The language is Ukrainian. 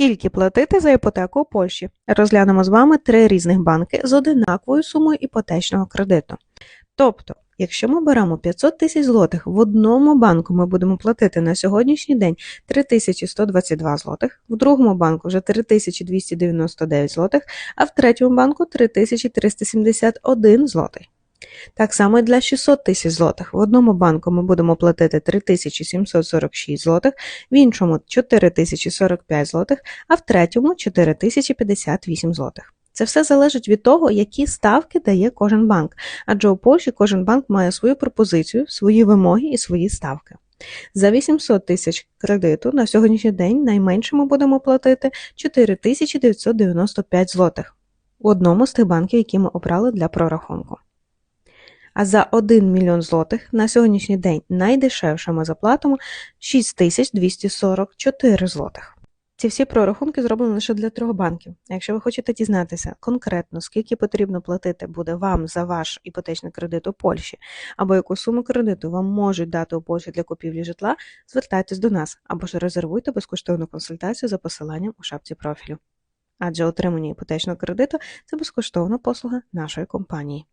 Скільки платити за іпотеку у Польщі? Розглянемо з вами три різних банки з одинаковою сумою іпотечного кредиту. Тобто, якщо ми беремо 500 тисяч злотих в одному банку, ми будемо платити на сьогоднішній день 3122 злотих, в другому банку вже 3299 злотих, а в третьому банку 3371 злотий. Так само і для 600 тисяч злотих. В одному банку ми будемо платити 3746 злотих, в іншому 4045 злотих, а в третьому 4058 злотих. Це все залежить від того, які ставки дає кожен банк, адже у Польщі кожен банк має свою пропозицію, свої вимоги і свої ставки. За 800 тисяч кредиту на сьогоднішній день найменше ми будемо платити 4995 злотих в одному з тих банків, які ми обрали для прорахунку. А за 1 мільйон злотих на сьогоднішній день найдешевше ми заплатимо 6244 злотих. Ці всі прорахунки зроблені лише для трьох банків. Якщо ви хочете дізнатися конкретно, скільки потрібно платити буде вам за ваш іпотечний кредит у Польщі, або яку суму кредиту вам можуть дати у Польщі для купівлі житла, звертайтесь до нас або ж резервуйте безкоштовну консультацію за посиланням у шапці профілю. Адже отримання іпотечного кредиту це безкоштовна послуга нашої компанії.